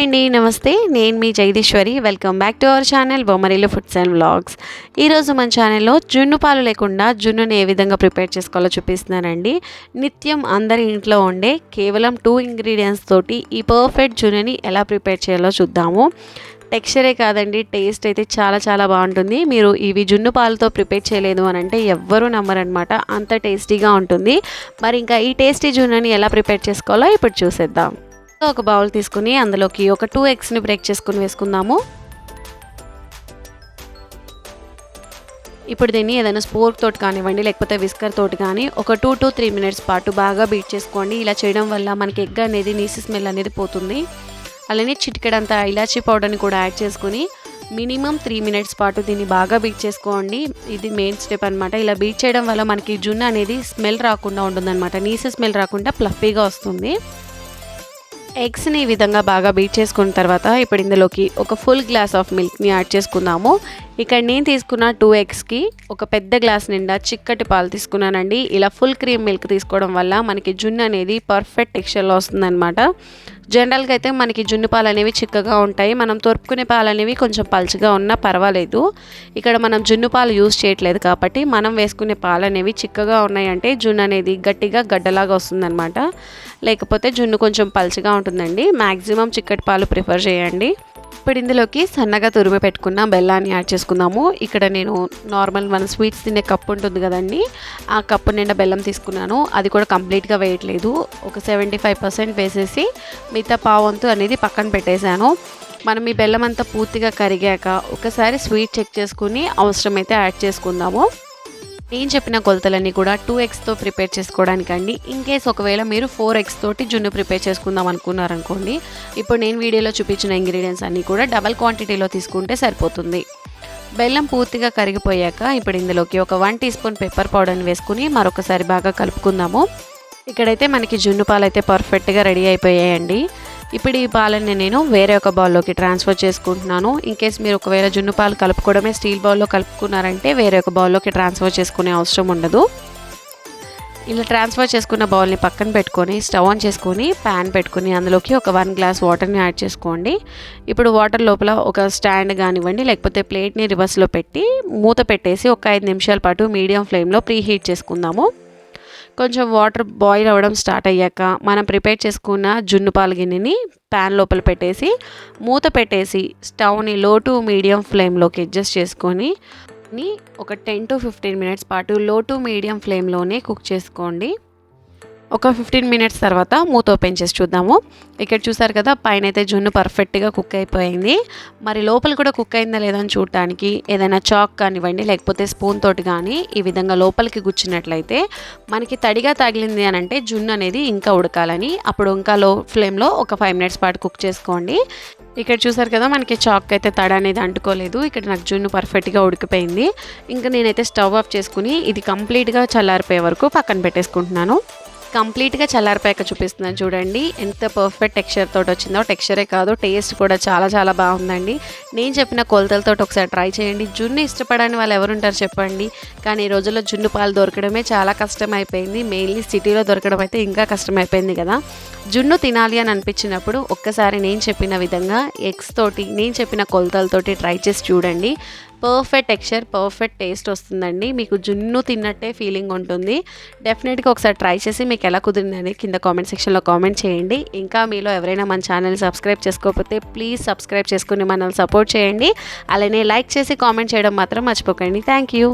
అండి నమస్తే. నేను మీ Jagadeeswari. Welcome back to our channel Bommarilu foods and vlogs ఈరోజు మన ఛానల్లో జున్ను పాలు లేకుండా జున్నుని ఏ విధంగా ప్రిపేర్ చేసుకోవాలో చూపిస్తున్నానండి. నిత్యం అందరి ఇంట్లో ఉండే కేవలం టూ ఇంగ్రీడియంట్స్ తోటి ఈ పర్ఫెక్ట్ జున్నుని ఎలా ప్రిపేర్ చేయాలో చూద్దాము. టెక్స్చరే కాదండి టేస్ట్ అయితే చాలా చాలా బాగుంటుంది. మీరు ఇవి జున్ను పాలతో ప్రిపేర్ చేయలేదు అని అంటే ఎవ్వరూ నమ్మరనమాట అంత టేస్టీగా ఉంటుంది. మరి ఇంకా ఈ టేస్టీ జున్నుని ఎలా ప్రిపేర్ చేసుకోవాలో ఇప్పుడు చూసేద్దాం. ఒక బౌల్ తీసుకుని అందులోకి ఒక టూ ఎగ్స్ని బ్రేక్ చేసుకుని వేసుకుందాము. ఇప్పుడు దీన్ని ఏదైనా స్పోర్క్ తోటి కానివ్వండి లేకపోతే విస్కర్ తోటి కానీ ఒక టూ టు త్రీ మినిట్స్ పాటు బాగా బీట్ చేసుకోండి. ఇలా చేయడం వల్ల మనకి ఎగ్ అనేది నీసి స్మెల్ అనేది పోతుంది. అలానే చిటికెడంత ఇలాచీ పౌడర్ని కూడా యాడ్ చేసుకుని మినిమం త్రీ మినిట్స్ పాటు దీన్ని బాగా బీట్ చేసుకోండి. ఇది మెయిన్ స్టెప్ అనమాట ఇలా బీట్ చేయడం వల్ల మనకి జున్ను అనేది స్మెల్ రాకుండా ఉంటుందన్నమాట. నీసి స్మెల్ రాకుండా ఫ్లఫీగా వస్తుంది. ఎగ్స్ని ఈ విధంగా బాగా బీట్ చేసుకున్న తర్వాత ఇప్పుడు ఇందులోకి ఒక ఫుల్ గ్లాస్ ఆఫ్ మిల్క్ని యాడ్ చేసుకుందాము. ఇక్కడ నేను తీసుకున్న టూ ఎగ్స్కి ఒక పెద్ద గ్లాస్ నిండా చిక్కటి పాలు తీసుకున్నానండి. ఇలా ఫుల్ క్రీమ్ మిల్క్ తీసుకోవడం వల్ల మనకి జున్ను అనేది పర్ఫెక్ట్ టెక్స్చర్లో వస్తుందన్నమాట. జనరల్గా అయితే మనకి జున్ను పాలు అనేవి చిక్కగా ఉంటాయి. మనం తొరుపుకునే పాలు అనేవి కొంచెం పలుచగా ఉన్నా పర్వాలేదు. ఇక్కడ మనం జున్ను పాలు యూజ్ చేయట్లేదు కాబట్టి మనం వేసుకునే పాలు అనేవి చిక్కగా ఉన్నాయంటే జున్ను అనేది గట్టిగా గడ్డలాగా వస్తుందన్నమాట. లేకపోతే జున్ను కొంచెం పలుచగా ఉంటుందండి. మ్యాక్సిమం చిక్కటి పాలు ప్రిఫర్ చేయండి. ఇప్పుడు ఇందులోకి సన్నగా తురిమి పెట్టుకున్న బెల్లాన్ని యాడ్ చేసుకుందాము. ఇక్కడ నేను నార్మల్ మన స్వీట్స్ తినే కప్పు ఉంటుంది కదండి. ఆ కప్పు నిండా బెల్లం తీసుకున్నాను. అది కూడా కంప్లీట్గా వేయట్లేదు. ఒక సెవెంటీ ఫైవ్ పర్సెంట్ వేసేసి మిగతా పావంతు అనేది పక్కన పెట్టేశాను. మనం ఈ బెల్లం అంతా పూర్తిగా కరిగాక ఒకసారి స్వీట్ చెక్ చేసుకుని అవసరమైతే యాడ్ చేసుకుందాము. నేను చెప్పిన కొలతలన్నీ కూడా టూ ఎక్స్తో ప్రిపేర్ చేసుకోవడానికండి. ఇన్ కేస్ ఒకవేళ మీరు ఫోర్ ఎక్స్ తోటి జున్ను ప్రిపేర్ చేసుకుందాం అనుకున్నారనుకోండి ఇప్పుడు నేను వీడియోలో చూపించిన ఇంగ్రీడియంట్స్ అన్నీ కూడా డబల్ క్వాంటిటీలో తీసుకుంటే సరిపోతుంది. బెల్లం పూర్తిగా కరిగిపోయాక ఇప్పుడు ఇందులోకి ఒక వన్ టీ స్పూన్ పెప్పర్ పౌడర్ని వేసుకుని మరొకసారి బాగా కలుపుకుందాము. ఇక్కడైతే మనకి జున్ను పాలు అయితే పర్ఫెక్ట్గా రెడీ అయిపోయాయండి. ఇప్పుడు ఈ పాలని నేను వేరే ఒక బౌల్లోకి ట్రాన్స్ఫర్ చేసుకుంటున్నాను. ఇన్ కేస్ మీరు ఒకవేళ జున్ను పాలు కలుపుకోవడమే స్టీల్ బౌల్లో కలుపుకున్నారంటే వేరే ఒక బౌల్లోకి ట్రాన్స్ఫర్ చేసుకునే అవసరం ఉండదు. ఇలా ట్రాన్స్ఫర్ చేసుకున్న బౌల్ని పక్కన పెట్టుకొని స్టవ్ ఆన్ చేసుకొని ప్యాన్ పెట్టుకొని అందులోకి ఒక వన్ గ్లాస్ వాటర్ని యాడ్ చేసుకోండి. ఇప్పుడు వాటర్ లోపల ఒక స్టాండ్ కానివ్వండి లేకపోతే ప్లేట్ని రివర్స్లో పెట్టి మూత పెట్టేసి ఒక ఐదు నిమిషాల పాటు మీడియం ఫ్లేమ్లో ప్రీ హీట్ చేసుకుందాము. కొంచెం వాటర్ బాయిల్ అవ్వడం స్టార్ట్ అయ్యాక మనం ప్రిపేర్ చేసుకున్న జున్ను పాల గిన్నెని ప్యాన్ లోపల పెట్టేసి మూత పెట్టేసి స్టవ్ని లో టు మీడియం ఫ్లేమ్లోకి అడ్జస్ట్ చేసుకొని ఒక టెన్ టు ఫిఫ్టీన్ మినిట్స్ పాటు లో టు మీడియం ఫ్లేమ్లోనే కుక్ చేసుకోండి. ఒక ఫిఫ్టీన్ మినిట్స్ తర్వాత మూత ఓపెన్ చేసి చూద్దాము. ఇక్కడ చూసారు కదా పైన అయితే జున్ను పర్ఫెక్ట్గా కుక్ అయిపోయింది. మరి లోపల కూడా కుక్ అయిందా లేదా అని చూడటానికి ఏదైనా చాక్ కానివ్వండి లేకపోతే స్పూన్ తోటి కానీ ఈ విధంగా లోపలికి గుచ్చినట్లయితే మనకి తడిగా తగిలింది అని అంటే జున్ను అనేది ఇంకా ఉడకాలని. అప్పుడు ఇంకా లో ఫ్లేమ్లో ఒక ఫైవ్ మినిట్స్ పాటు కుక్ చేసుకోండి. ఇక్కడ చూసారు కదా మనకి చాక్ అయితే తడ అనేది అంటుకోలేదు. ఇక్కడ నాకు జున్ను పర్ఫెక్ట్గా ఉడికిపోయింది. ఇంకా నేనైతే స్టవ్ ఆఫ్ చేసుకుని ఇది కంప్లీట్గా చల్లారిపోయే వరకు పక్కన పెట్టేసుకుంటున్నాను. కంప్లీట్గా చల్లారిపోయాక చూపిస్తున్నాను చూడండి. ఎంత పర్ఫెక్ట్ టెక్స్చర్ తోటి వచ్చిందో. టెక్స్చరే కాదు టేస్ట్ కూడా చాలా చాలా బాగుందండి. నేను చెప్పిన కొలతలతో ఒకసారి ట్రై చేయండి. జున్ను ఇష్టపడని వాళ్ళు ఎవరుంటారు చెప్పండి. కానీ ఈ రోజుల్లో జున్ను పాలు దొరకడమే చాలా కష్టం అయిపోయింది మెయిన్లీ సిటీలో దొరకడం అయితే ఇంకా కష్టమైపోయింది కదా. జున్ను తినాలి అని అనిపించినప్పుడు ఒక్కసారి నేను చెప్పిన విధంగా ఎగ్స్ తోటి నేను చెప్పిన కొలతలతోటి ట్రై చేసి చూడండి. పర్ఫెక్ట్ టెక్స్చర్ పర్ఫెక్ట్ టేస్ట్ వస్తుందండి. మీకు జున్ను తిన్నట్టే ఫీలింగ్ ఉంటుంది. డెఫినెట్గా ఒకసారి ట్రై చేసి మీకు ఎలా కుదిరిందని కింద కామెంట్ సెక్షన్లో కామెంట్ చేయండి. ఇంకా మీలో ఎవరైనా మన ఛానల్ సబ్స్క్రైబ్ చేసుకోకపోతే ప్లీజ్ సబ్స్క్రైబ్ చేసుకుని మనల్ని సపోర్ట్ చేయండి. అలానే లైక్ చేసి కామెంట్ చేయడం మాత్రం మర్చిపోకండి. Thank you.